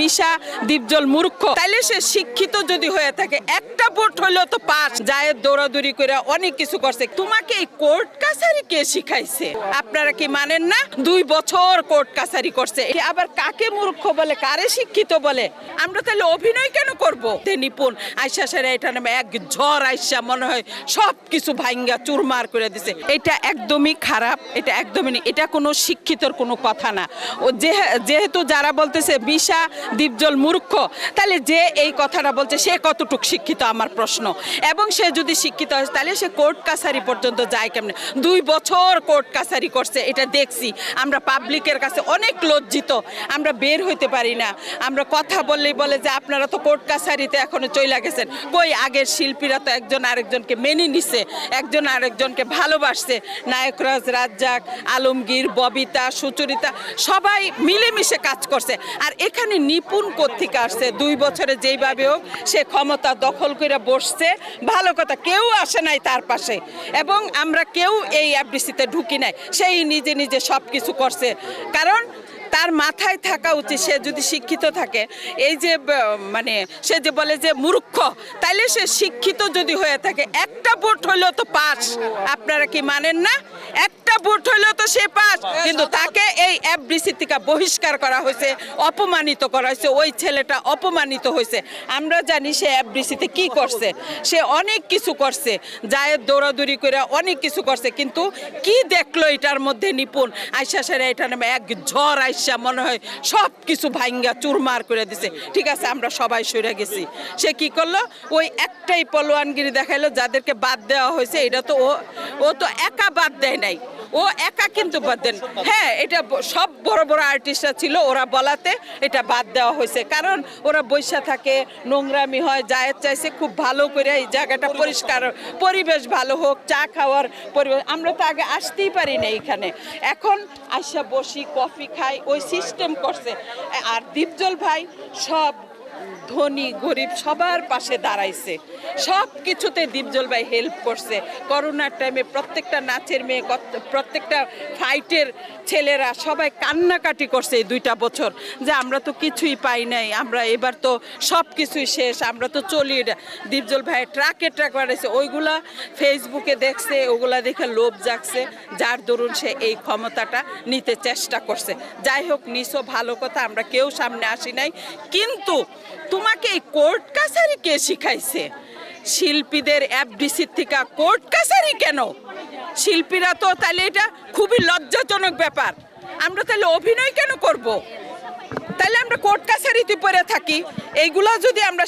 বিশা দীপজল মূর্খ। তাইলে সে শিক্ষিত যদি হয়ে থাকে, একটা ভোট হলেও তো পাস। যায় দৌড়াদৌড়ি করে অনেক কিছু করছে। তোমাকে এই কোর্ট কাছারি কে শিখাইছে? আপনারা কি মানেন না? দুই বছর কোর্ট কাছারি করছে। আবার কাকে মূর্খ বলে, কারে শিক্ষিত বলে? আমরা তাহলে অভিনয় কেন করব? তে নিপুণ, আইসা সেরা এটা নামে এক ঝড় আইসা মনে হয় সব কিছু ভাঙ্গা চুরমার করে দিছে। এটা একদমই খারাপ, এটা একদমই না। এটা কোনো শিক্ষিতর কোনো কথা না। ও যেহেতু যারা বলতেছে বিশা দীপজল মূর্খ, তাহলে যে এই কথাটা বলছে সে কতটুক শিক্ষিত আমার প্রশ্ন। এবং সে যদি শিক্ষিত হয়, তাহলে সে কোর্ট কাছারি পর্যন্ত যায় কেমনে? দুই বছর কোর্ট কাছারি করছে, এটা দেখছি। আমরা পাবলিকের কাছে অনেক লজ্জিত, আমরা বের হইতে পারি না। আমরা কথা বললেই বলে যে, আপনারা তো কোর্ট কাছারিতে এখনও চইলা গেছেন। কই আগের শিল্পীরা তো একজন আরেকজনকে মেনে নিছে, একজন আরেকজনকে ভালোবাসছে। নায়করাজ রাজ্জাক, আলমগীর, ববিতা, সুচরিতা, সবাই মিলেমিশে কাজ করছে। আর এখানে নিপুণ কোত্থেকে আসছে? দুই বছরে যেইভাবে হোক, সে ক্ষমতা দখল করে বসছে। ভালো কথা, কেউ আসে নাই তার পাশে। এবং আমরা কেউ এই এফডিসিতে ঢুকি নাই। সেই নিজে নিজে সব কিছু করছে। কারণ তার মাথায় থাকা উচিত, সে যদি শিক্ষিত থাকে। এই যে মানে সে যে বলে যে মূর্খ, তাইলে সে শিক্ষিত যদি হয়ে থাকে, একটা ভোট হলেও তো পাস। আপনারা কি মানেন না? একটা ভোট হলেও তো সে পাস। কিন্তু তাকে এই এফডিসি থেকে বহিষ্কার করা হয়েছে, অপমানিত করা হয়েছে, ওই ছেলেটা অপমানিত হয়েছে। আমরা জানি সে এফডিসিতে কি করছে। সে অনেক কিছু করছে জায়ের দৌড়াদৌড়ি করে অনেক কিছু করছে। কিন্তু কি দেখল এটার মধ্যে নিপুণ? আইসা সেরা এটা নামে এক ঝড় আইসা মনে হয় সব কিছু ভাঙ্গা চুরমার করে দিছে। ঠিক আছে, আমরা সবাই সরে গেছি। সে কি করল? ওই একটাই পলোয়ানগিরি দেখাইলো, যাদেরকে বাদ দেওয়া হয়েছে, এটা তো ও ও তো একা বাদ দেয় নাই। ও একা কিন্তু বাদ দেন। হ্যাঁ এটা সব বড় বড় আর্টিস্টরা ছিল ওরা বলাতে এটা বাদ দেওয়া হয়েছে। কারণ ওরা বৈশা থাকে নোংরামি হয় জায়ের চাইছে খুব ভালো করে এই জায়গাটা পরিষ্কার পরিবেশ ভালো হোক চা খাওয়ার পরিবেশ। আমরা তো আগে আসতেই পারি না এখানে। এখন আইসা বসি কফি খাই ওই সিস্টেম করছে। আর দীপজল ভাই সব ধনী, গরিব সবার পাশে দাঁড়াইছে। সব কিছুতে দীপজল ভাই হেল্প করছে। করোনার টাইমে প্রত্যেকটা নাচের মেয়ে প্রত্যেকটা ফাইটের ছেলেরা সবাই কান্নাকাটি করছে এই দুইটা বছর। যে আমরা তো কিছুই পাই নাই, আমরা এবার তো সব কিছুই শেষ, আমরা তো চলি। দীপজল ভাই ট্রাকে ট্রাক বাড়াইছে ওইগুলা ফেসবুকে দেখছে, ওগুলা দেখে লোভ জাগছে। যার দরুন সে এই ক্ষমতাটা নিতে চেষ্টা করছে। যাই হোক, নিছো ভালো কথা, আমরা কেউ সামনে আসি নাই। কিন্তু তোমাকে কোর্ট কাছারি কে শিখাইছে? শিল্পীদের এফডিসির থেকে কোর্ট কাছারি কেন? শিল্পীরা তো তাহলে এটা খুবই লজ্জাজনক ব্যাপার। আমরা তাহলে অভিনয় কেন করব। তাহলে আমরা কোর্ট কাছারিতে পড়ে থাকি। এইগুলো যদি আমরা